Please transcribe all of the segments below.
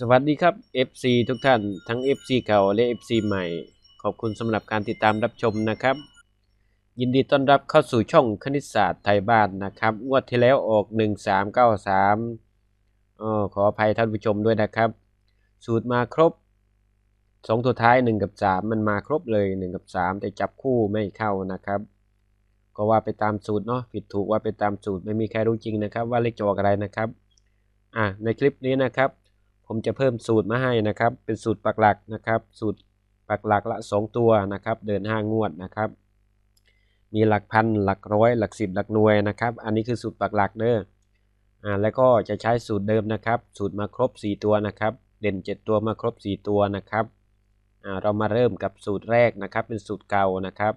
สวัสดีครับ FC ทุกท่านทั้ง FC เก่าและ FC ใหม่ ขอบคุณสำหรับการติดตามรับชมนะครับ ยินดีต้อนรับเข้าสู่ช่องคณิตศาสตร์ไทยบ้านนะครับงวดที่แล้วออก 1393อ๋อขออภัยท่านผู้ชมด้วยนะครับ สูตรมาครบ 2 ตัวท้าย 1 กับ 3 มันมาครบเลย 1 กับ 3 แต่จับคู่ไม่เข้านะครับ ก็ว่าไปตามสูตรเนาะผิดถูกว่าไปตามสูตรไม่มีใครรู้จริงนะครับ ว่าเลขจะออกอะไรนะครับอะในคลิปนี้นะครับ ผมจะเพิ่มสูตรมาให้นะครับ เป็นสูตรปักหลักนะครับ สูตรปักหลักละ 2 ตัวนะครับ เดิน 5 งวดนะครับ มีหลักพันหลักร้อย หลักสิบหลักหน่วยนะครับ อันนี้คือสูตรปักหลักเด้ออ่าแล้วก็จะใช้สูตรเดิมนะครับ สูตรมาครบ 4 ตัวนะครับ เด่น 7 ตัวมาครบ 4 ตัวนะครับอ่าเรามาเริ่มกับสูตรแรกนะครับ เป็นสูตรเก่านะครับ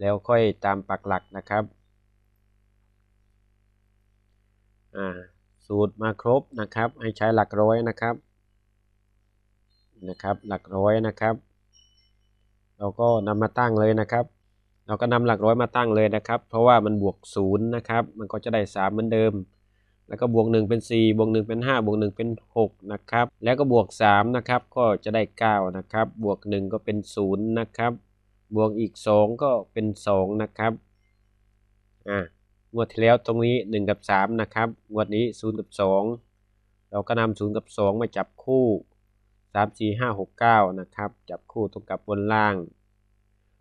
แล้วค่อยตามปักหลักนะครับอ่าสูตรมาครบนะครับ ให้ใช้หลักร้อยนะครับ นะครับหลักร้อยนะครับ เราก็นำมาตั้งเลยนะครับ เราก็นำหลักร้อยมาตั้งเลยนะครับ เพราะว่ามันบวกศูนย์นะครับ มันก็จะได้3เหมือนเดิม แล้วก็บวก 1 เป็น 4 บวก 1 เป็น 5 บวก 1 เป็น 6 นะครับ แล้วก็บวก3นะครับก็จะได้ 9 นะครับ บวก 1 ก็เป็น 0 นะครับ บวกอีก 2 ก็เป็น 2 นะครับอ่างวดที่แล้วตรงนี้ 1 กับ 3 นะครับ งวดนี้ 0 กับ 2 เราก็นำ0กับ 2 มาจับคู่ 3 4 5 6 9 นะครับ จับคู่ตรงกับบนล่าง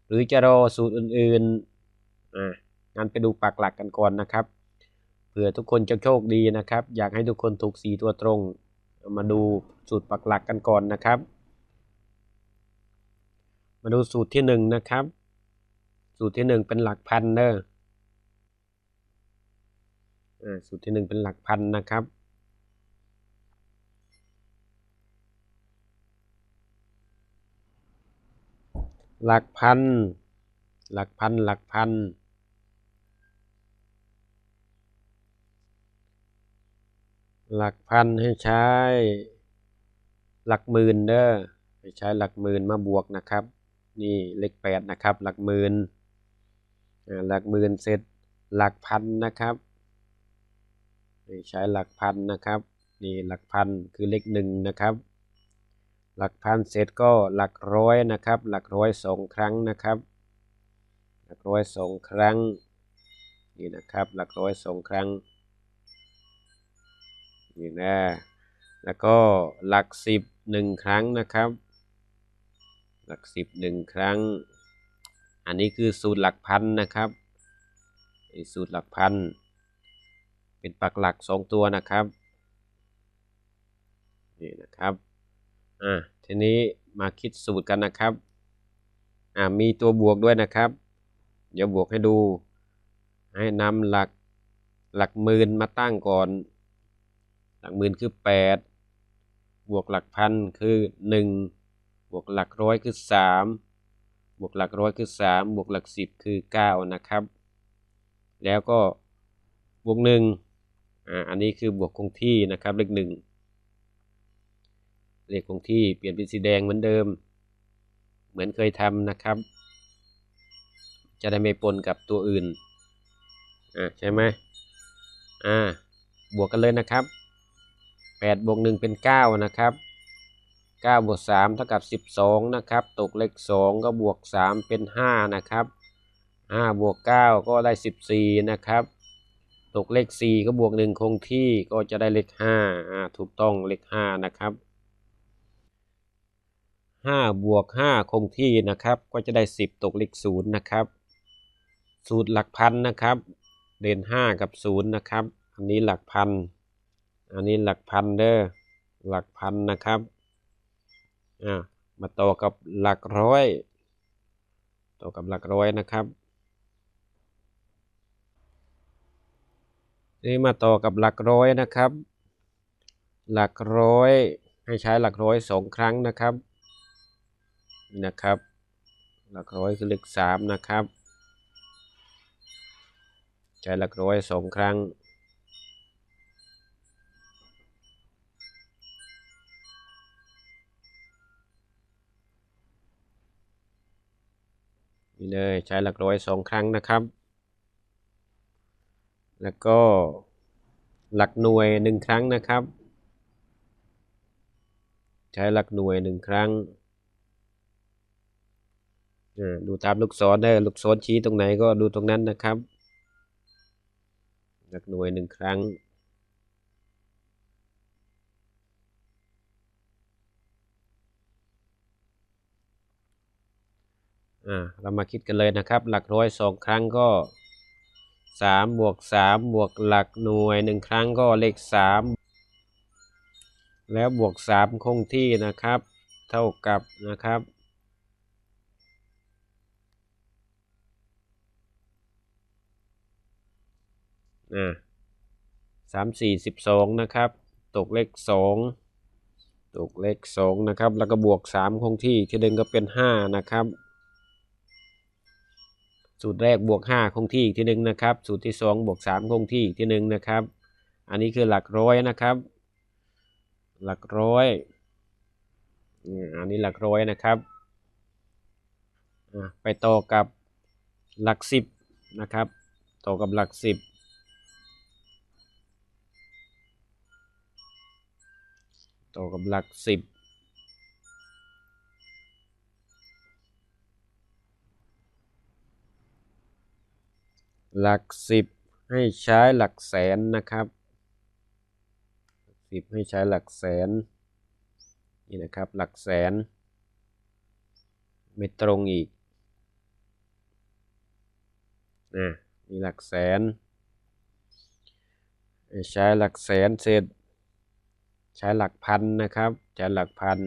หรือจะรอสูตรอื่นๆ อ่างั้นไปดูปักหลักกันก่อนนะครับเผื่อทุกคนจะโชคดีนะครับ อยากให้ทุกคนถูกสีตัวตรง มาดูสูตรปักหลักกันก่อนนะครับ มาดูสูตรที่หนึ่งนะครับ สูตรที่หนึ่งเป็นหลักพันเนอะอ่าสูตรที่หนึ่งเป็นหลักพันนะครับ หลักพัน หลักพัน หลักพัน หลักพันให้ใช้ หลักหมื่นเด้อให้ใช้หลักหมื่นมาบวกนะครับ นี่เลขแปดนะครับ หลักหมื่นหลักหมื่นเสร็จหลักพันนะครับให้ใช้หลักพันนะครับ นี่หลักพันคือเลขหนึ่งนะครับ หลักพันเสร็จก็หลักร้อยนะครับ หลักร้อยสองครั้งนะครับ หลักร้อยสองครั้งนี่นะครับ หลักร้อยสองครั้งนี่นะแล้วก็หลักสิบหนึ่งครั้งนะครับ หลักสิบหนึ่งครั้ง อันนี้คือสูตรหลักพันนะครับสูตรหลักพันเป็นปักหลักสองตัวนะครับนี่นะครับ อ่าทีนี้มาคิดสูตรกันนะครับอ่ามีตัวบวกด้วยนะครับ เดี๋ยวบวกให้ดู ให้นำหลักหลักหมื่นมาตั้งก่อน หลักหมื่นคือ 8 บวกหลักพันคือ 1 บวกหลักร้อยคือ 3 บวกหลักร้อยคือ 3 บวกหลัก 10 คือ 9 นะครับ แล้วก็บวก1อ่าอันนี้คือบวกคงที่นะครับเลข1 เลขคงที่เปลี่ยนเป็นสีแดงเหมือนเดิม เหมือนเคยทำนะครับ จะได้ไม่ปนกับตัวอื่นอ่าใช่ไหมอ่าบวกกันเลยนะครับ8บวก1เป็น 9 นะครับ9บวก3เท่ากับ 12 นะครับ ตกเลข 2 ก็บวก 3 เป็น 5 นะครับ5บวก 9 ก็ได้ 14 นะครับ ตกเลข 4 ก็บวก 1 คงที่ก็จะได้เลข5อ่าถูกต้องเลข 5 นะครับ 5 บวก 5 คงที่นะครับ ก็จะได้ 10 ตกเลข0นะครับ สูตรหลักพันนะครับ เด่น5 กับ 0 นะครับ อันนี้หลักพัน อันนี้หลักพันเด้อ หลักพันนะครับ อ่า มาต่อกับหลักร้อย ต่อกับหลักร้อยนะครับนี่มาต่อกับหลักร้อยนะครับ หลักร้อยให้ใช้หลักร้อยสองครั้งนะครับ นะครับหลักร้อยคือเลขสามนะครับ ใช้หลักร้อยสองครั้ง นี่เลยใช้หลักร้อยสองครั้งนะครับ แล้วก็หลักหน่วยหนึ่งครั้งนะครับ ใช้หลักหน่วยหนึ่งครั้ง ดูตามลูกศรได้ลูกศรชี้ตรงไหนก็ดูตรงนั้นนะครับหลักหน่วยหนึ่งครั้งอ่าเรามาคิดกันเลยนะครับ หลักร้อยสองครั้งก็สามบวกสามบวกหลักหน่วยหนึ่งครั้งก็เลขสามแล้วบวกสามคงที่นะครับ เท่ากับนะครับ อ่าสามสี่สิบสองนะครับ ตกเลขสองตกเลขสองนะครับ แล้วก็บวกสามคงที่ที่เดิมก็เป็นห้านะครับ สูตรแรกบวกห้าคงที่อีกทีหนึ่งนะครับ สูตรที่สองบวกสามคงที่อีกทีหนึ่งนะครับ อันนี้คือหลักร้อยนะครับ หลักร้อยอันนี้หลักร้อยนะครับไปต่อกับหลักสิบนะครับ ต่อกับหลักสิบ ต่อกับหลักสิบหลักสิบให้ใช้หลักแสนนะครับสิบให้ใช้หลักแสนนี่นะครับหลักแสน ไม่ตรงอีกนะมีหลักแสนใใช้หลักแสนเสร็จ ใช้หลักพันนะครับใช้หลักพัน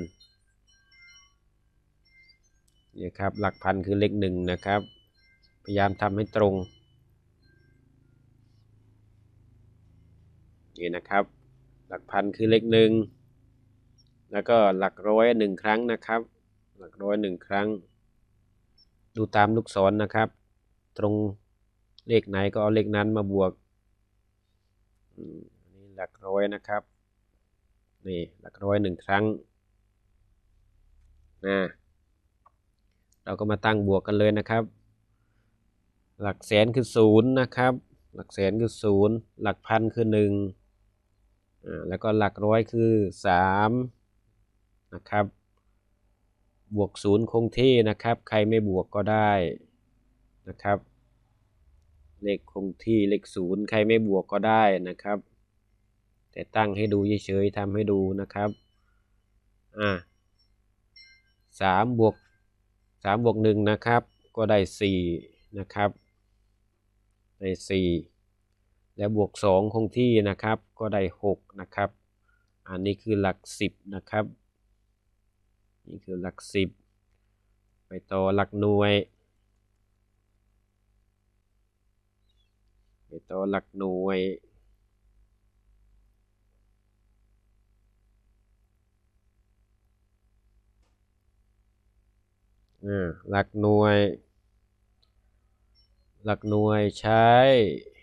นี่ครับหลักพันคือเลขหนึ่งนะครับ พยายามทำให้ตรงนี่นะครับ หลักพันคือเลขหนึ่งแล้วก็หลักร้อยหนึ่งครั้งนะครับ หลักร้อยหนึ่งครั้ง ดูตามลูกศรนะครับ ตรงเลขไหนก็เอาเลขนั้นมาบวกนนี้หลักร้อยนะครับ นี่หลักร้อยหนึ่งครั้งนะเราก็มาตั้งบวกกันเลยนะครับ หลักแสนคือศูนย์นะครับ หลักแสนคือศูนย์หลักพันคือหนึ่งอ่าแล้วก็หลักร้อยคือสามนะครับ บวกศูนย์คงที่นะครับ ใครไม่บวกก็ได้นะครับ เลขคงที่เลขศูนย์ใครไม่บวกก็ได้นะครับ แต่ตั้งให้ดูเฉยๆทำให้ดูนะครับอ่าสามบวกสามบวกหนึ่งนะครับ ก็ได้สี่นะครับได้สี่แล้วบวกสองคงที่นะครับก็ได้หกนะครับ อันนี้คือหลักสิบนะครับ นี่คือหลักสิบไปต่อหลักหน่วย ไปต่อหลักหน่วย หลักหน่วย หลักหน่วยใช้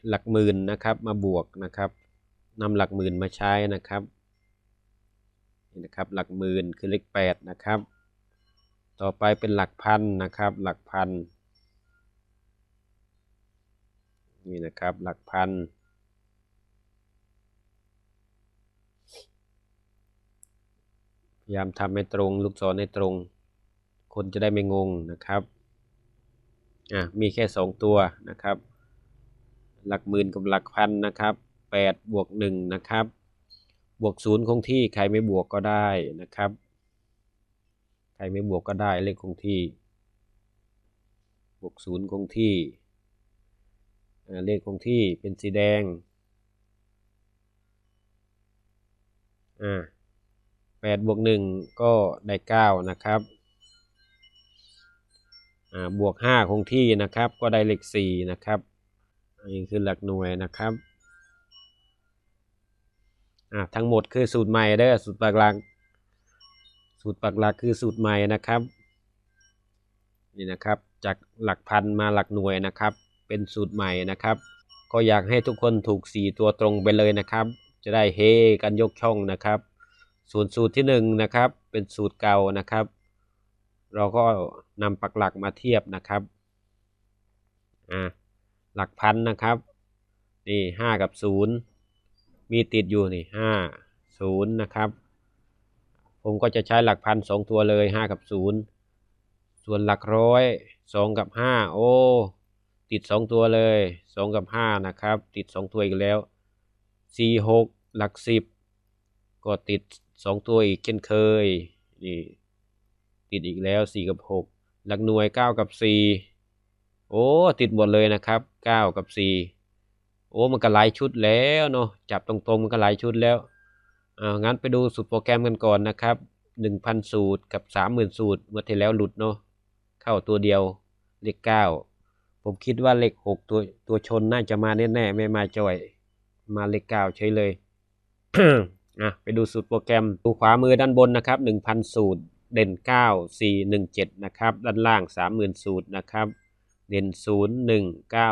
หลักหมื่นนะครับมาบวกนะครับนำหลักหมื่นมาใช้นะครับนี่นะครับหลักหมื่นคือเลขแปดนะครับ ต่อไปเป็นหลักพันนะครับ หลักพันนี่นะครับหลักพันพยายามทำให้ตรง ลูกศรให้ตรง คนจะได้ไม่งงนะครับอะมีแค่สองตัวนะครับ หลักหมื่นกับหลักพันนะครับแปดบวกหนึ่งนะครับบวกศูนย์คงที่ใครไม่บวกก็ได้นะครับ ใครไม่บวกก็ได้เลขคงที่ บวกศูนย์คงที่เลขคงที่เป็นสีแดงอ่าแปดบวกหนึ่งก็ได้เก้านะครับ บวกห้าคงที่นะครับ ก็ได้เลขสี่นะครับนนี้คือหลักหน่วยนะครับทั้งหมดคือสูตรใหม่เด้อสูตรปักหลัก สูตรปักหลักคือสูตรใหม่นะครับนี่นะครับจากหลักพันมาหลักหน่วยนะครับ เป็นสูตรใหม่นะครับ ก็อยากให้ทุกคนถูกสี่ตัวตรงไปเลยนะครับ จะได้เฮกันยกช่องนะครับ ส่วนสูตรที่หนึ่งนะครับเป็นสูตรเก่านะครับ เราก็นำปักหลักมาเทียบนะครับอ่าหลักพันนะครับนี่ห้ากับศูนย์มีติดอยู่นี่ห้าศูนย์นะครับ ผมก็จะใช้หลักพันสองตัวเลยห้ากับศูนย์ส่วนหลักร้อยสองกับห้าโอ้ติดสองตัวเลยสองกับห้านะครับ ติดสองตัวอีกแล้วสี่หกหลักสิบก็ติดสองตัวอีกเช่นเคยนี่ ติดอีกแล้วสี่กับหกหลักหน่วยเก้ากับสี่โอ้ ติดหมดเลยนะครับเก้ากับสี่โอ้ มันก็หลายชุดแล้วเนาะ จับตรงๆ มันก็หลายชุดแล้วอ่างั้นไปดูสูตรโปรแกรมกันก่อนนะครับหนึ่งพันสูตรกับสามหมื่นสูตร เมื่อที่แล้วหลุดเนาะ เข้าตัวเดียว เลขเก้าผมคิดว่าเลขหกตัวตัวชนน่าจะมาแน่ๆ ไม่มาจ่อย มาเลขเก้าเฉยเลยอะไปดูสูตรโปรแกรมดูขวามือด้านบนนะครับหนึ่งพันสูตร เด่นเก้าสี่หนึ่งเจ็ดนะครับ ด้านล่างสามหมื่นสูตรนะครับ เด่นศูนย์หนึ่งเก้า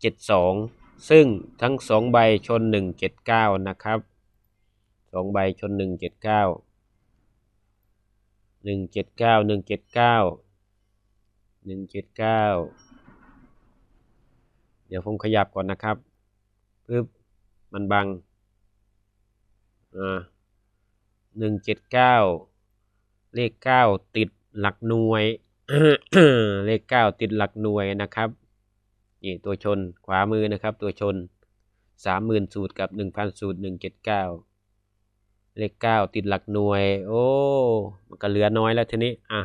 เจ็ดสองซึ่งทั้งสองใบชนหนึ่งเจ็ดเก้านะครับสองใบชนหนึ่งเจ็ดเก้าหนึ่งเจ็ดเก้าหนึ่งเจ็ดเก้าหนึ่งเจ็ดเก้าเดี๋ยวผมขยับก่อนนะครับปึ๊บมันบังอ่าหนึ่ง เลขเก้าติดหลักหน่วย เลขเก้าติดหลักหน่วยนะครับนี่ตัวชนขวามือนะครับ ตัวชนสามหมื่นสูตรกับหนึ่งพันสูตรหนึ่งเจ็ดเก้าเลขเก้าติดหลักหน่วย โอ้ มันก็เหลือน้อยแล้วทีนี้ อะ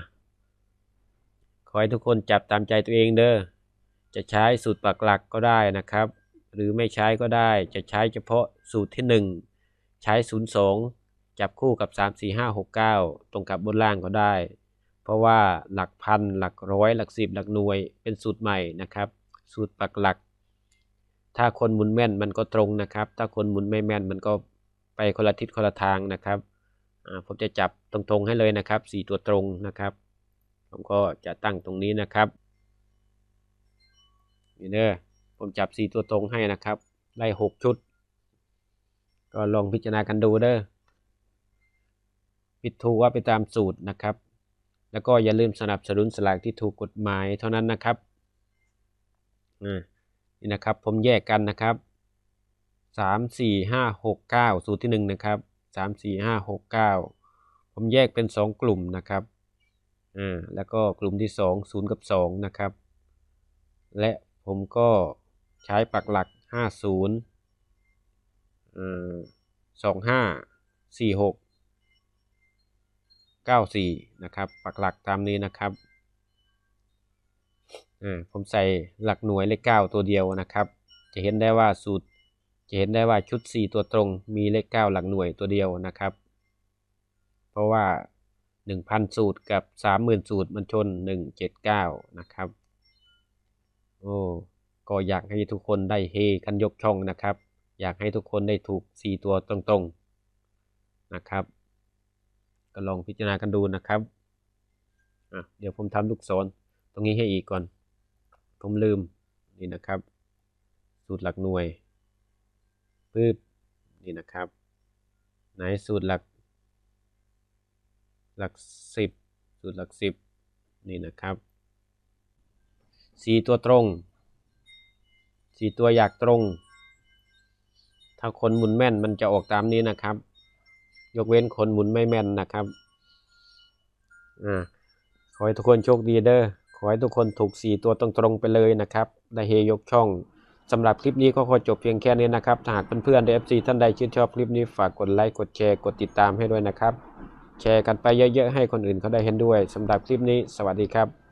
ขอให้ทุกคนจับตามใจตัวเองเด้อ จะใช้สูตรปักหลักก็ได้นะครับ หรือไม่ใช้ก็ได้ จะใช้เฉพาะสูตรที่1ใช้0 2 จับคู่กับ 3 4 5 6 9 ตรงกับบนล่างก็ได้ เพราะว่าหลักพัน หลักร้อย หลักสิบ หลักหน่วย เป็นสูตรใหม่นะครับ สูตรปักหลัก ถ้าคนหมุนแม่นมันก็ตรงนะครับ ถ้าคนหมุนไม่แม่นมันก็ไปคนละทิศคนละทางนะครับผมจะจับตรงๆให้เลยนะครับ 4 ตัวตรงนะครับ ผมก็จะตั้งตรงนี้นะครับนี่เด้อผมจับสี่ตัวตรงให้นะครับ ได้หกชุด ก็ลองพิจารณากันดูเด้อ ผิดถูกว่าไปตามสูตรนะครับ แล้วก็อย่าลืมสนับสนุนสลากที่ถูกกฎหมายเท่านั้นนะครับนี่นะครับผมแยกกันนะครับสามสี่ห้าหกเก้าสูตรที่หนึ่งนะครับสามสี่ห้าหกเก้าผมแยกเป็นสองกลุ่มนะครับอ่าแล้วก็กลุ่มที่สองศูนย์กับสองนะครับ และผมก็ใช้ปักหลักห้าศูนย์อ่าสองห้าสี่หก เก้าสี่นะครับปักหลักตามนี้นะครับอ่าผมใส่หลักหน่วยเลขเก้าตัวเดียวนะครับ จะเห็นได้ว่าสูตร จะเห็นได้ว่าชุด 4 ตัวตรง มีเลข 9 หลักหน่วยตัวเดียวนะครับ เพราะว่า 1,000 สูตรกับ 30,000 สูตรมันชน 179 นะครับ โอ้ก็อยากให้ทุกคนได้เฮกันยกช่องนะครับ อยากให้ทุกคนได้ถูก 4 ตัวตรงๆนะครับ ก็ลองพิจารณากันดูนะครับอะเดี๋ยวผมทำลูกศรตรงนี้ให้อีกก่อน ผมลืมนี่นะครับ สูตรหลักหน่วยปึ๊บนี่นะครับ ไหนสูตรหลัก หลักสิบสูตรหลักสิบนี่นะครับสี่ตัวตรงสี่ตัวอยากตรง ถ้าคนหมุนแม่นมันจะออกตามนี้นะครับ ยกเว้นคนหมุนไม่แม่นนะครับอ่าขอให้ทุกคนโชคดีเด้อขอให้ทุกคนถูกสี่ตัวตรงๆไปเลยนะครับได้เฮยกช่องสำหรับคลิปนี้ก็ขอจบเพียงแค่นี้นะครับถ้าหากเพื่อนๆใน FC ท่านใดชื่นชอบคลิปนี้ฝากกดไลค์กดแชร์กดติดตามให้ด้วยนะครับ แชร์กันไปเยอะๆให้คนอื่นเขาได้เห็นด้วยสำหรับคลิปนี้ สวัสดีครับ